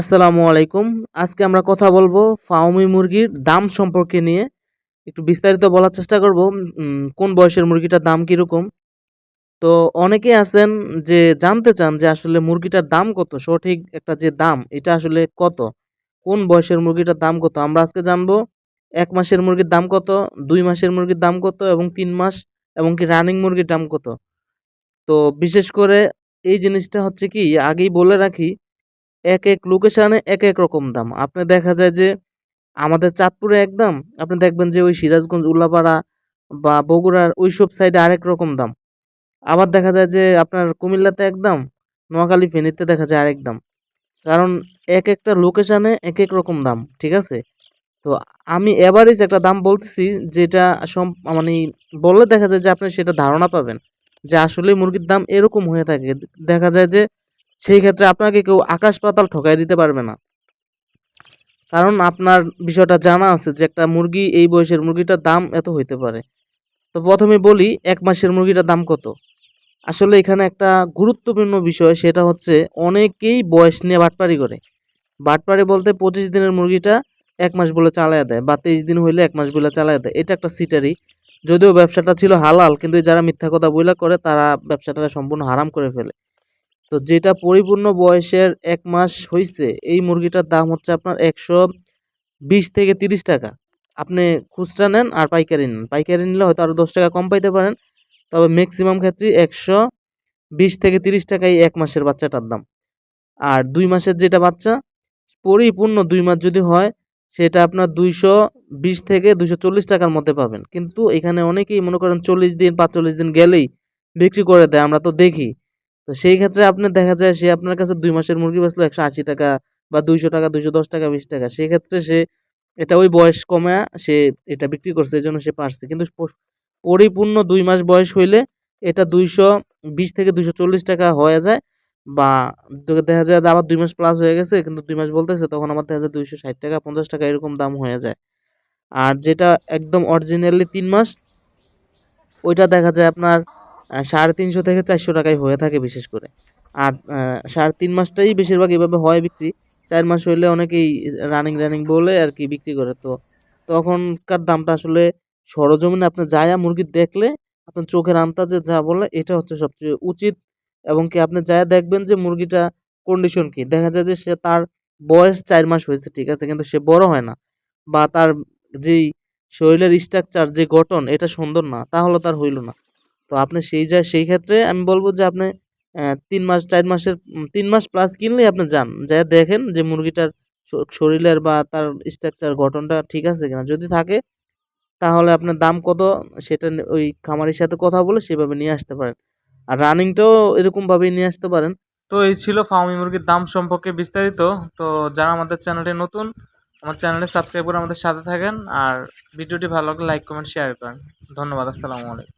আসসালামু আলাইকুম। আজকে আমরা কথা বলব ফাউমি মুরগির দাম সম্পর্কে নিয়ে। একটু বিস্তারিত বলার চেষ্টা করব কোন বয়সের মুরগিটার দাম কীরকম। তো অনেকেই আছেন যে জানতে চান যে আসলে মুরগিটার দাম কত, সঠিক একটা যে দাম, এটা আসলে কত, কোন বয়সের মুরগিটার দাম কত। আমরা আজকে জানব এক মাসের মুরগির দাম কত, দুই মাসের মুরগির দাম কত এবং তিন মাস এবং কি রানিং মুরগির দাম কত। তো বিশেষ করে এই জিনিসটা হচ্ছে কি, আগেই বলে রাখি এক এক লোকেশনে এক এক রকম দাম। আপনি দেখা যায় যে আমাদের চাঁদপুরে এক দাম আপনি দেখবেন যে ওই সিরাজগঞ্জ, উল্লাপাড়া বা বগুড়ার ওই সব সাইডে আরেক রকম দাম। আবার দেখা যায় যে আপনার কুমিল্লাতে এক দাম নোয়াখালী, ফেনীতে দেখা যায় আরেক দাম। কারণ এক একটা লোকেশানে এক এক রকম দাম, ঠিক আছে? তো আমি এভারেজ একটা দাম বলতেছি যেটা সম মানে বললে দেখা যায় যে আপনি সেটা ধারণা পাবেন যে আসলে মুরগির দাম এরকম হয়ে থাকে। দেখা যায় যে সেই ক্ষেত্রে আপনাকে কেউ আকাশ পাতাল ঠকাই দিতে পারবে না। কারণ আপনার বিষয়টা জানা আছে যে একটা মুরগি এই বয়সের মুরগিটার দাম এত হইতে পারে। তো প্রথমে বলি, এক মাসের মুরগিটার দাম কত? আসলে এখানে একটা গুরুত্বপূর্ণ বিষয়, সেটা হচ্ছে অনেকেই বয়স নিয়ে বাটপারি করে। বাটপারি বলতে পঁচিশ দিনের মুরগিটা এক মাস বলে চালায় দেয় বা তেইশ দিন হইলে এক মাস বলে চালায় দেয়। এটা একটা সিটারি। যদিও ব্যবসাটা ছিল হালাল, কিন্তু যারা মিথ্যা কথা বইলা করে, তারা ব্যবসাটা সম্পূর্ণ হারাম করে ফেলে। তো যেটা পরিপূর্ণ বয়সের এক মাস হইছে, এই মুরগিটার দাম হচ্ছে আপনার একশো বিশ থেকে তিরিশ টাকা। আপনি খুচরা নেন আর পাইকারি নেন। পাইকারি নিলে হয়তো আরও দশ টাকা কম পাইতে পারেন, তবে ম্যাক্সিমাম ক্ষেত্রে একশো বিশ থেকে তিরিশ টাকাই এক মাসের বাচ্চাটার দাম। আর দুই মাসের যেটা বাচ্চা, পরিপূর্ণ দুই মাস যদি হয়, সেটা আপনার দুইশো বিশ থেকে দুইশো চল্লিশ টাকার মধ্যে পাবেন। কিন্তু এখানে অনেকেই মনে করেন চল্লিশ দিন, পাঁচচল্লিশ দিন গেলেই বিক্রি করে দেয়, আমরা তো দেখি। তো সেই ক্ষেত্রে আপনার দেখা যায় সে আপনার কাছে দুই মাসের মুরগি বেচলো একশো আশি টাকা বা দুইশো টাকা, দুইশো দশ টাকা, বিশ টাকা। সেই ক্ষেত্রে সে এটা ওই বয়স কমে সে এটা বিক্রি করছে, এই জন্য সে পারছে। কিন্তু পরিপূর্ণ দুই মাস বয়স হইলে এটা দুইশো বিশ থেকে দুইশো চল্লিশ টাকা হয়ে যায় বা দেখা যায় আবার দুই মাস প্লাস হয়ে গেছে, কিন্তু দুই মাস বলতেছে তখন আমার দেখা যায় দুইশো ষাট টাকা, পঞ্চাশ টাকা এরকম দাম হয়ে যায়। আর যেটা একদম অরিজিনালি তিন মাস, ওইটা দেখা যায় আপনার সাড়ে তিনশো থেকে চারশো টাকায় হয়ে থাকে বিশেষ করে। আর সাড়ে তিন মাসটাই বেশিরভাগ এভাবে হয় বিক্রি। চার মাস হইলে অনেকেই রানিং রানিং বলে আর কি বিক্রি করে। তো তখনকার দামটা আসলে সরজমিনে আপনি যায়া মুরগি দেখলে আপনার চোখের আন্দাজে যা বলে এটা হচ্ছে সবচেয়ে উচিত। এবং কি আপনি যায়া দেখবেন যে মুরগিটা কন্ডিশন কি? দেখা যায় যে সে তার বয়স চার মাস হয়েছে, ঠিক আছে? কিন্তু সে বড় হয় না। বা তার যেই শরীরের স্ট্রাকচার যে গঠন, এটা সুন্দর না। তাহলে তার হইল না। তো আপনি সেই যা, সেই ক্ষেত্রে আমি বলব যে আপনি তিন মাস, চার মাসের তিন মাস প্লাস কিনলে আপনি যান। যা দেখেন যে মুরগিটার শরীরের বা তার স্ট্রাকচার গঠনটা ঠিক আছে কিনা। যদি থাকে, তাহলে আপনার দাম কত সেটা ওই খামারির সাথে কথা বলে সেভাবে নিয়ে আসতে পারেন। আর রানিংটাও এরকমভাবেই নিয়ে আসতে পারেন। তো এই ছিল ফার্মি মুরগির দাম সম্পর্কে বিস্তারিত। তো যারা আমাদের চ্যানেলটি নতুন, আমার চ্যানেলটি সাবস্ক্রাইব করে আমাদের সাথে থাকেন। আর ভিডিওটি ভালো লাগলে লাইক কমেন্ট শেয়ার করেন ধন্যবাদ, আসসালামু আলাইকুম।